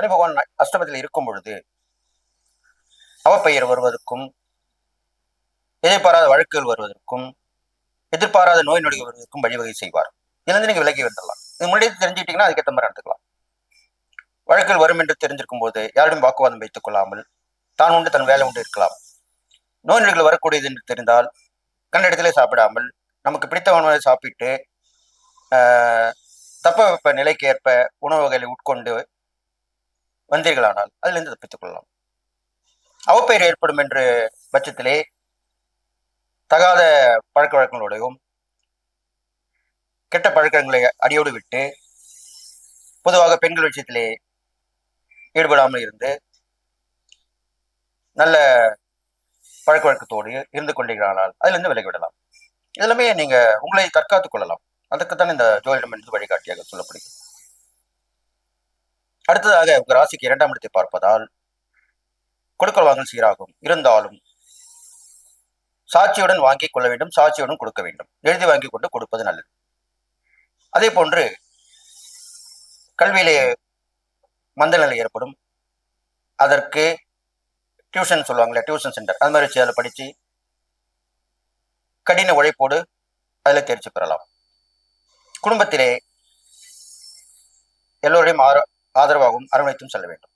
சனி பகவான் அஷ்டமத்தில் இருக்கும் பொழுது அவப்பெயர் வருவதற்கும் எதிர்பாராத வழக்குகள் வருவதற்கும் எதிர்பாராத நோய் நொடிகள் வருவதற்கும் வழிவகை செய்வார். இதுலேருந்து நீங்க விலகி வந்துடலாம். இது முன்னாடியே தெரிஞ்சுக்கிட்டீங்கன்னா அதுக்கேற்ற மாதிரி நடந்துக்கலாம். வழக்குகள் வரும் என்று தெரிஞ்சிருக்கும் போது யாரிடம் வாக்குவாதம் வைத்துக் கொள்ளாமல் தான் உண்டு தன் வேலை உண்டு இருக்கலாம். நோய் நொடிகள் வரக்கூடியது என்று தெரிந்தால் கண்ட இடத்திலே சாப்பிடாமல் நமக்கு பிடித்த உணவை சாப்பிட்டு ஆஹ், தட்பவெப்ப நிலைக்கு ஏற்ப உணவுகளை உட்கொண்டு வந்தீர்களானால் அதிலிருந்து தப்பித்துக் கொள்ளலாம் அவப்பெயர் ஏற்படும் என்று பட்சத்திலே தகாத பழக்க வழக்கங்களோடையும் கெட்ட பழக்கங்களை அடியோடு விட்டு பொதுவாக பெண்கள் விஷயத்திலே ஈடுபடாமல் இருந்து நல்ல பழக்க வழக்கத்தோடு இருந்து கொண்டீர்களானால் அதிலிருந்து விலகி விடலாம் இதெல்லாமே நீங்க உங்களை தற்காத்துக் கொள்ளலாம். அதுக்குத்தான் இந்த ஜோதிடம் என்று வழிகாட்டியாக சொல்லப்படுகிறது. அடுத்ததாக உங்க ராசிக்கு இரண்டாம் இடத்தை பார்ப்பதால் கொடுக்கல் வாங்கல் சீராகும். இருந்தாலும் சாட்சியுடன் வாங்கி கொள்ள வேண்டும் சாட்சியுடன் கொடுக்க வேண்டும். எழுதி வாங்கி கொண்டு கொடுப்பது நல்லது. அதே போன்று கல்வியிலே மந்த நிலை ஏற்படும். அதற்கு டியூஷன் சொல்லுவாங்களே டியூஷன் சென்டர் அது மாதிரி வச்சு அதில் படித்து கடின உழைப்போடு அதில் தேர்ச்சி பெறலாம். குடும்பத்திலே எல்லோரையும் ஆரோ ஆதரவாகவும் அரவணைத்தும் செல்ல வேண்டும்.